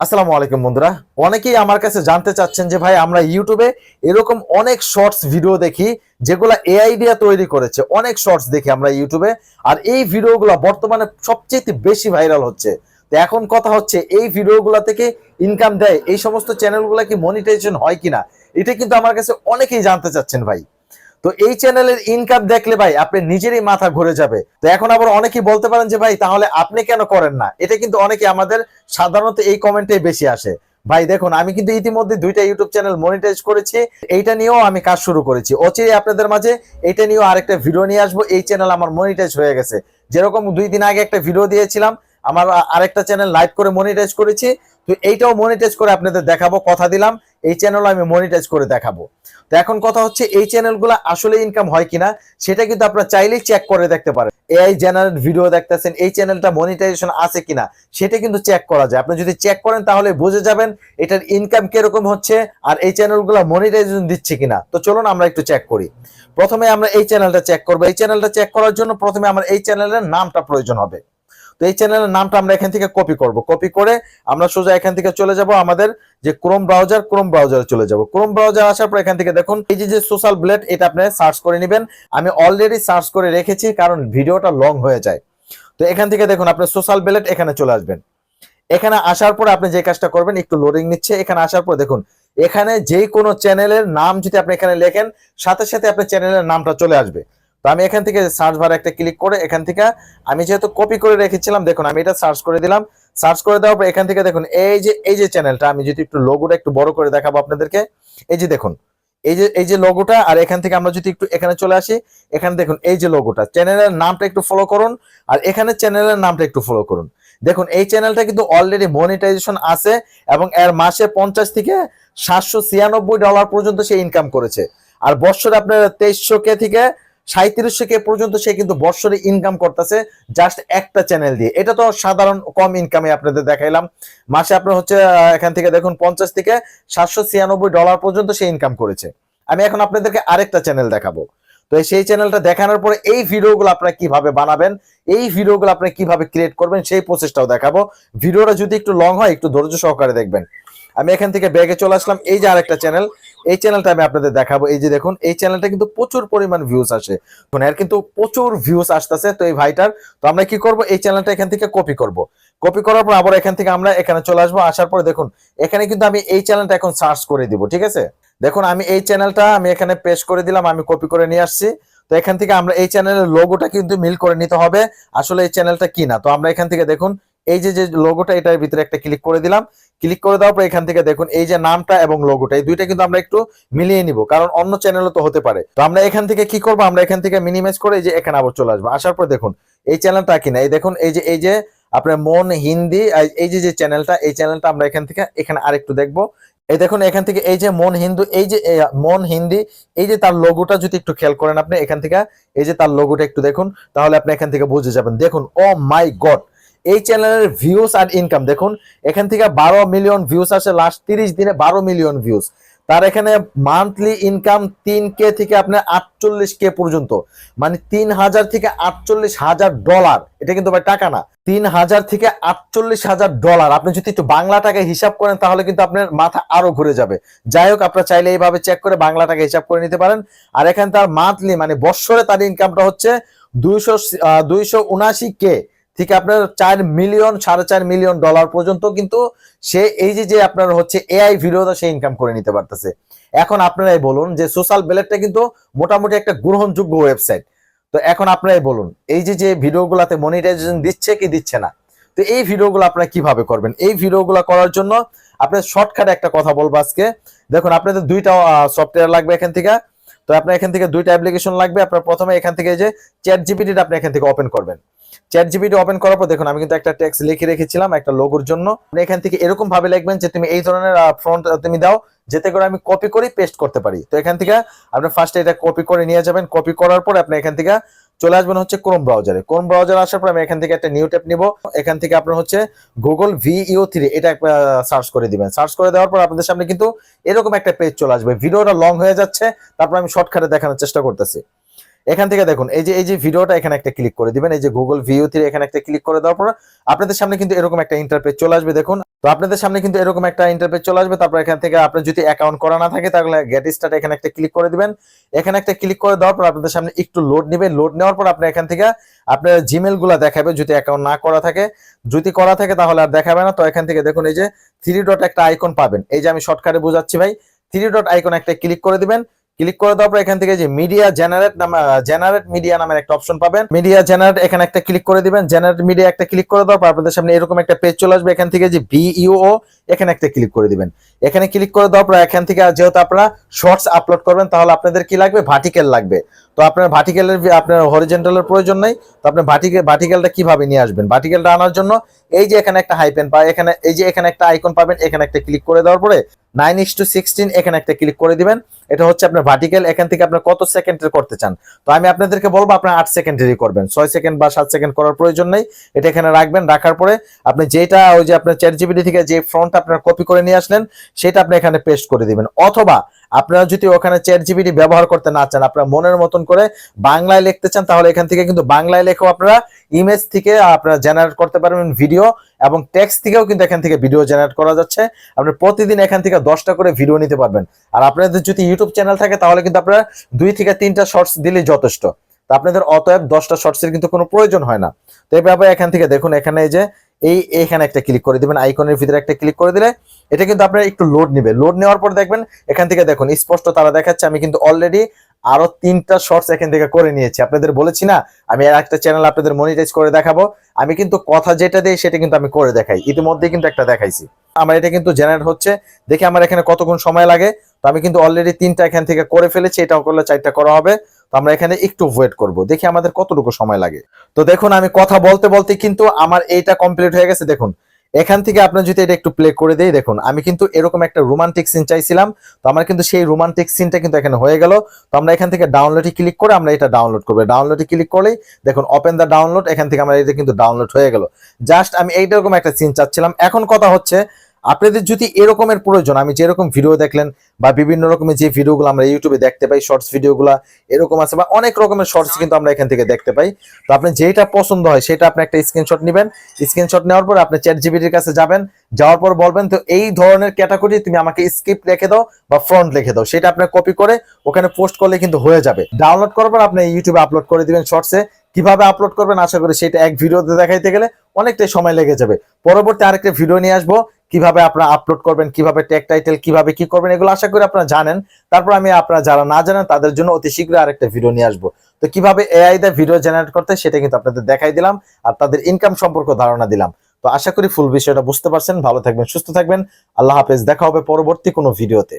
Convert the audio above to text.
আসসালামু আলাইকুম বন্ধুরা। অনেকেই আমার কাছে জানতে চাচ্ছেন যে ভাই, আমরা ইউটিউবে এরকম অনেক শর্টস ভিডিও দেখি, যেগুলো এআই দিয়ে তৈরি করেছে। অনেক শর্টস দেখি আমরা ইউটিউবে। আর এই ভিডিওগুলো বর্তমানে সবচেয়ে বেশি ভাইরাল হচ্ছে। তো এখন কথা হচ্ছে, এই ভিডিওগুলো থেকে ইনকাম দেয়, এই সমস্ত চ্যানেলগুলো কি মনিটাইজেশন হয় কিনা? এটা কিন্তু আমার কাছে অনেকেই জানতে চাচ্ছেন ভাই। তো এই চ্যানেলের ইনকাম দেখলে ভাই আপনি নিজেরই মাথা ঘুরে যাবে। তো এখন আবার অনেকেই বলতে পারেন যে, ভাই, তাহলে আপনি কেন করেন না? এটা কিন্তু অনেকে আমাদের সাধারণত এই কমেন্টে বেশি আসে। ভাই, দেখুন, আমি কিন্তু ইতিমধ্যে দুইটা ইউটিউব চ্যানেল মনিটাইজ করেছি। এইটা নিয়েও আমি কাজ শুরু করেছি। অচিরে আপনাদের মাঝে এটা নিয়েও আরেকটা ভিডিও নিয়ে আসব। এই চ্যানেল আমার মনিটাইজ হয়ে গেছে। যেরকম দুই দিন আগে একটা ভিডিও দিয়েছিলাম, আমার আরেকটা চ্যানেল লাইভ করে মনিটাইজ করেছি। তো এইটাও মনিটাইজ করে আপনাদের দেখাবো, কথা দিলাম। এই চ্যানেল আমি মনিটাইজ করে দেখাবো। তো এখন কথা হচ্ছে, এই চ্যানেলগুলো আসলে ইনকাম হয় কিনা, সেটা কিন্তু আপনারা চাইলেই চেক করে দেখতে পারেন। এআই জেনারেট ভিডিও দেখতেছেন, এই চ্যানেলটা মনিটাইজেশন আছে কিনা, সেটা কিন্তু চেক করা যায়। আপনি যদি চেক করেন, তাহলে বুঝে যাবেন এটার ইনকাম কীরকম হচ্ছে আর এই চ্যানেলগুলো মনিটাইজেশন দিচ্ছে কিনা। তো চলুন আমরা একটু চেক করি। প্রথমে আমরা এই চ্যানেলটা চেক করব। এই চ্যানেলটা চেক করার জন্য প্রথমে আমার এই চ্যানেলের নামটা প্রয়োজন হবে। তো এই চ্যানেলের নামটা আমরা এখান থেকে কপি করব। কপি করে আমরা সোজা এখান থেকে চলে যাব আমাদের যে ক্রোম ব্রাউজার ক্রোম ব্রাউজারে চলে যাব। ক্রোম ব্রাউজার আসার পর এখান থেকে দেখুন, এই যে সোশ্যাল ব্লেড এটা আপনি সার্চ করে নেবেন। আমি অলরেডি সার্চ করে রেখেছি, কারণ ভিডিওটা লং হয়ে যায়। তো এখান থেকে দেখুন, আপনি সোশ্যাল ব্লেড এখানে চলে আসবেন। এখানে আসার পর আপনি যে কাজটা করবেন, একটু লোডিং নিচ্ছে। এখানে আসার পর দেখুন, এখানে যে কোনো চ্যানেলের নাম যদি আপনি এখানে লেখেন, সাথে সাথে আপনার চ্যানেলের নামটা চলে আসবে। তো আমি এখান থেকে সার্চ বার একটা ক্লিক করে এখান থেকে আমি যেহেতু কপি করে রেখেছিলাম, দেখুন আমি এটা সার্চ করে দিলাম। সার্চ করে দেওয়ার পর এখান থেকে দেখুন, এই যে এই যে চ্যানেলটা আমি যদি একটু লোগোটা একটু বড় করে দেখাবো আপনাদেরকে। এই যে দেখুন, এই যে এই যে লোগোটা আর এখান থেকে আমরা যদি একটু এখানে চলে আসি, এখানে দেখুন, এই যে লোগোটা চ্যানেলের নামটা একটু ফলো করুন, আর এখানে চ্যানেলের নামটা একটু ফলো করুন। দেখুন, এই চ্যানেলটা কিন্তু অলরেডি মনিটাইজেশন আছে, এবং এর মাসে পঞ্চাশ থেকে সাতশো ছিয়ানব্বই ডলার পর্যন্ত সে ইনকাম করেছে। আর বছরে আপনার তেইশশো কে থেকে সাঁত্রিশশো কে পর্যন্ত সে কিন্তু বৎসরে ইনকাম করতেছে জাস্ট একটা চ্যানেল দিয়ে। এটা তো সাধারণ কম ইনকামে আপনাদের দেখাইলাম। মাসে আপনার হচ্ছে এখান থেকে দেখুন পঞ্চাশ থেকে সাতশো ছিয়ানব্বই ডলার পর্যন্ত সে ইনকাম করেছে। আমি এখন আপনাদেরকে আরেকটা চ্যানেল দেখাবো। তো সেই চ্যানেলটা দেখানোর পরে এই ভিডিওগুলো আপনারা কীভাবে বানাবেন, এই ভিডিওগুলো আপনি কীভাবে ক্রিয়েট করবেন, সেই প্রসেসটাও দেখাবো। ভিডিওটা যদি একটু লং হয়, একটু ধৈর্য সহকারে দেখবেন। আমি এখান থেকে ব্যাগে চলে আসলাম। এই যে আরেকটা চ্যানেল এই চ্যানেলটা আমি আপনাদের দেখাবো। এই যে দেখুন, এই চ্যানেলটা কিন্তু প্রচুর পরিমাণ ভিউজ আসে। এর কিন্তু প্রচুর ভিউজ আসতেছে তো এই ভাইটার। তো আমরা কি করব? এই চ্যানেলটা এখান থেকে কপি করব। কপি করার পর আবার এখান থেকে আমরা এখানে চলে আসব। আসার পরে দেখুন, এখানে কিন্তু আমি এই চ্যানেলটা এখন সার্চ করে দিব, ঠিক আছে? দেখুন, আমি এই চ্যানেলটা আমি এখানে পেস্ট করে দিলাম, আমি কপি করে নিয়ে আসছি। তো এখান থেকে আমরা এই চ্যানেলের লোগোটা কিন্তু মিল করে নিতে হবে। আসলে এই চ্যানেলটা কি না তো আমরা এখান থেকে দেখুন এই যে লোগোটা এটার ভিতরে একটা ক্লিক করে দিলাম। ক্লিক করে দেওয়ার পর এখান থেকে দেখুন এই যে নামটা এবং লোগোটা এই দুইটা কিন্তু আমরা একটু মিলিয়ে নিব, কারণ অন্য চ্যানেলও তো হতে পারে। তো আমরা এখান থেকে কি করব? আমরা এখান থেকে মিনিমাইজ করে এই যে এখানে আবার চলে আসব। আসার পর দেখুন, এই চ্যানেলটা কিনা? এই দেখুন, এই যে এই যে আপনার মন হিন্দি এই যে যে চ্যানেলটা এই চ্যানেলটা আমরা এখান থেকে এখানে আরেকটু দেখব। এই দেখুন, এখান থেকে এই যে মন হিন্দু, এই যে মন হিন্দি, এই যে তার লোগোটা যদি একটু খেয়াল করেন আপনি, এখান থেকে এই যে তার লোগোটা একটু দেখুন, তাহলে আপনি এখান থেকে বুঝে যাবেন। দেখুন ও মাই গড এই চ্যানেলের ভিউজ আর ইনকাম দেখুন, এখান থেকে বারো মিলিয়ন ভিউজ আসে লাস্ট তিরিশ দিনে বারো মিলিয়ন ভিউজ তার এখানে মান্থলি ইনকাম তিন কে থেকে আপনার আটচল্লিশ কে পর্যন্ত। মানে তিন হাজার থেকে আটচল্লিশ হাজার ডলার এটা কিন্তু ভাই টাকা না। তিন হাজার থেকে আটচল্লিশ হাজার ডলার আপনি যদি একটু বাংলা টাকায় হিসাব করেন, তাহলে কিন্তু আপনার মাথা আরও ঘুরে যাবে। যাই হোক, আপনারা চাইলে এইভাবে চেক করে বাংলা টাকা হিসাব করে নিতে পারেন। আর এখানে তার মান্থলি মানে বৎসরে তার ইনকামটা হচ্ছে দুইশো দুইশো উনাশি কে। থেকে আপনার চার মিলিয়ন সাড়ে চার মিলিয়ন ডলার পর্যন্ত কিন্তু সে এই যে যে আপনার হচ্ছে এআই ভিডিওটা সে ইনকাম করে নিতে পারতেছে। এখন আপনারাই বলুন যে সোশ্যাল বেলেটটা কিন্তু মোটামুটি একটা গ্রহণযোগ্য ওয়েবসাইট তো এখন আপনারাই বলুন, এই যে যে ভিডিওগুলোতে মনিটাইজেশন দিচ্ছে কি দিচ্ছে না? তো এই ভিডিওগুলো আপনারা কীভাবে করবেন? এই ভিডিওগুলো করার জন্য আপনার শর্টকাটে একটা কথা বলব আজকে। দেখুন, আপনাদের দুইটা সফটওয়্যার লাগবে এখান থেকে। তো আপনার এখান থেকে দুইটা অ্যাপ্লিকেশন লাগবে। আপনার প্রথমে এখান থেকে যে চ্যাট জিপিটিটা আপনি এখান থেকে ওপেন করবেন। চ্যাট জিপিটি ওপেন করার পর দেখুন, আমি কিন্তু একটা টেক্সট লিখে রেখেছিলাম একটা লোগোর জন্য। এখান থেকে এরকম ভাবে লিখবেন যে তুমি এই ধরনের ফ্রন্ট তুমি দাও, যেতে করে আমি কপি করে পেস্ট করতে পারি। তো এখান থেকে আপনি ফার্স্টে এটা কপি করে নিয়ে যাবেন। কপি করার পর আপনি এখান থেকে চলে আসবেন হচ্ছে ক্রোম ব্রাউজারে ক্রোম ব্রাউজার আসার পর আমি এখান থেকে একটা নিউ ট্যাব নিব। এখান থেকে আপনার হচ্ছে গুগল ভিইও থ্রি এটা সার্চ করে দিবেন। সার্চ করে দেওয়ার পর আপনাদের সামনে কিন্তু এরকম একটা পেজ চলে আসবে। ভিডিওটা লং হয়ে যাচ্ছে, তারপর আমি শর্টকাটে দেখানোর চেষ্টা করতেছি। এখান থেকে দেখুন, এই যে এই যে ভিডিওটা এখানে একটা ক্লিক করে দিবেন, এই যে গুগল ভিউ থ্রি এখানে একটা ক্লিক করে দেওয়ার পর আপনাদের সামনে কিন্তু এরকম একটা ইন্টারপেজ চলে আসবে, দেখুন। তো আপনাদের সামনে কিন্তু এরকম একটা ইন্টারপেজ চলে আসবে, তারপর এখান থেকে আপনার যদি অ্যাকাউন্ট করা না থাকে, তাহলে গেট স্টার্ট এখানে একটা ক্লিক করে দিবেন। এখানে একটা ক্লিক করে দেওয়ার পর আপনাদের সামনে একটু লোড নেবে লোড নেওয়ার পর আপনি এখান থেকে আপনার জিমেলগুলা দেখাবে, যদি অ্যাকাউন্ট না করা থাকে। যদি করা থাকে, তাহলে আর দেখাবে না। তো এখান থেকে দেখুন, এই যে থ্রি ডট একটা আইকন পাবেন। এই যে আমি শর্টকাটে বোঝাচ্ছি ভাই থ্রি ডট আইকন একটা ক্লিক করে দিবেন। ক্লিক করে দেওয়ার পর এখান থেকে যে মিডিয়া জেনারেট জেনারেট মিডিয়া নামের একটা অপশন পাবেন। মিডিয়া জেনারেট এখানে একটা ক্লিক করে দিবেন। জেনারেট মিডিয়া একটা ক্লিক করে দেওয়ার পর আপনাদের সামনে এরকম একটা পেজ চলে আসবে। এখান থেকে যে ভিইও এখানে একটা ক্লিক করে দিবেন। এখানে ক্লিক করে দেওয়ার পর এখান থেকে যেহেতু আপনারা শর্টস আপলোড করবেন, তাহলে আপনাদের কি লাগবে? ভার্টিক্যাল লাগবে। তো আপনার ভার্টিক্যালের আপনার হরিজেন্টালের প্রয়োজন নেই। তো আপনি ভার্টিক্যাল ভার্টিক্যালটা কীভাবে নিয়ে আসবেন? ভার্টিক্যালটা আনার জন্য এই যে এখানে একটা হাইপেন পা এখানে, এই যে এখানে একটা আইকন পাবেন, এখানে একটা ক্লিক করে দেওয়ার পরে নাইন ইস টু সিক্সটিন এখানে একটা ক্লিক করে দিবেন। এটা হচ্ছে আপনার ভার্টিক্যাল এখান থেকে আপনার কত সেকেন্ডের করতে চান। তো আমি আপনাদেরকে বলব, আপনার আট সেকেন্ডেরই করবেন। ছয় সেকেন্ড বা সাত সেকেন্ড করার প্রয়োজন নেই। এটা এখানে রাখবেন, রাখার পরে আপনি যেটা ওই যে আপনার চ্যাট জিবিটি থেকে যে ফ্রন্ট আপনার কপি করে নিয়ে আসলেন, সেটা আপনি এখানে পেস্ট করে দিবেন। অথবা আপনারা যদি ওখানে চ্যাট জিবিটি ব্যবহার করতে না চান, আপনারা মনের মতন করে বাংলায় লিখতে চান, তাহলে এখান থেকে কিন্তু বাংলায় লেখেও আপনারা। ইমেজ থেকে আপনারা জেনারেট করতে পারবেন ভিডিও এবং টেক্সট থেকেও কিন্তু এখান থেকে ভিডিও জেনারেট করা যাচ্ছে। আপনি প্রতিদিন এখান থেকে দশটা করে ভিডিও নিতে পারবেন। আর আপনাদের যদি ইউটিউব চ্যানেল থাকে, তাহলে কিন্তু আপনারা দুই থেকে তিনটা শর্টস দিলেই যথেষ্ট। তো আপনাদের অতএব দশটা শর্টসের কিন্তু কোনো প্রয়োজন হয় না। তো এভাবে এখান থেকে দেখুন, এখানে এই যে এই এখানে একটা ক্লিক করে দিবেন আইকনের ভিতরে একটা ক্লিক করে দিলে এটা কিন্তু আপনার একটু লোড নেবে। লোড নেওয়ার পর দেখবেন, এখান থেকে দেখুন, স্পষ্ট তারা দেখাচ্ছে, আমি কিন্তু অলরেডি আরও তিনটা শর্টস এখান থেকে করে নিয়েছি। আপনাদের বলেছি না, আমি আর একটা চ্যানেল আপনাদের মনিটাইজ করে দেখাবো। আমি কিন্তু কথা যেটা দিই, সেটা কিন্তু আমি করে দেখাই। ইতিমধ্যে কিন্তু একটা দেখাইছি। আমার এটা কিন্তু জেনারেট হচ্ছে। দেখি আমার এখানে কতক্ষণ সময় লাগে। তো আমি কিন্তু অলরেডি তিনটা এখান থেকে করে ফেলেছি, এটাও করলে চারটা করা হবে। তো আমরা এখানে একটু ওয়েট করব। দেখি আমাদের কতটুকু সময় লাগে। তো দেখুন, আমি কথা বলতে বলতে কিন্তু আমার এইটা কমপ্লিট হয়ে গেছে। দেখুন, এখান থেকে আপনার যদি এটা একটু প্লে করে দেই, দেখুন, আমি কিন্তু এরকম একটা রোমান্টিক সিন চাইছিলাম। তো আমার কিন্তু সেই রোমান্টিক সিনটা কিন্তু এখানে হয়ে গেল। তো আমরা এখান থেকে ডাউনলোডে ক্লিক করে আমরা এটা ডাউনলোড করব। ডাউনলোডে ক্লিক করলেই, দেখুন ওপেন দ্য ডাউনলোড এখান থেকে আমার এটা কিন্তু ডাউনলোড হয়ে গেল। জাস্ট আমি এইরকম একটা সিন চাচ্ছিলাম। এখন কথা হচ্ছে আপনাদের যদি এরকমের প্রয়োজন, আমি যেরকম ভিডিও দেখলেন বা বিভিন্ন রকমের যে ভিডিওগুলো আমরা ইউটিউবে দেখতে পাই শর্টস ভিডিওগুলো এরকম আছে বা অনেক রকমের শর্টস কিন্তু আমরা এখান থেকে দেখতে পাই। তো আপনি যেটা পছন্দ হয় সেটা আপনি একটা স্ক্রিনশট নেবেন। স্ক্রিনশট নেওয়ার পর আপনি চ্যাট জিবিটির কাছে যাবেন, যাওয়ার পর বলবেন, তো এই ধরনের ক্যাটাগরি তুমি আমাকে স্ক্রিপ্ট লিখে দাও বা ফ্রন্ট লিখে দাও। সেটা আপনি কপি করে ওখানে পোস্ট করলে কিন্তু হয়ে যাবে। ডাউনলোড করার পর আপনি ইউটিউবে আপলোড করে দিবেন শর্টসে কীভাবে আপলোড করবেন? আশা করি সেটা এক ভিডিওতে দেখাইতে গেলে অনেকটাই সময় লেগে যাবে। পরবর্তী আরেকটা ভিডিও নিয়ে আসব। কীভাবে আপনারা আপলোড করবেন, কীভাবে ট্যাগ টাইটেল কীভাবে কি করবেন, এগুলো আশা করি আপনারা জানেন। তারপর আমি আপনারা যারা না জানেন, তাদের জন্য অতি শীঘ্রই আরেকটা ভিডিও নিয়ে আসব। তো কীভাবে এআই দিয়ে ভিডিও জেনারেট করতে সেটা কিন্তু আপনাদের দেখাই দিলাম আর তাদের ইনকাম সম্পর্কে ধারণা দিলাম। তো আশা করি ফুল বিষয়টা বুঝতে পারছেন। ভালো থাকবেন, সুস্থ থাকবেন। আল্লাহ হাফেজ, দেখা হবে পরবর্তী কোনো ভিডিওতে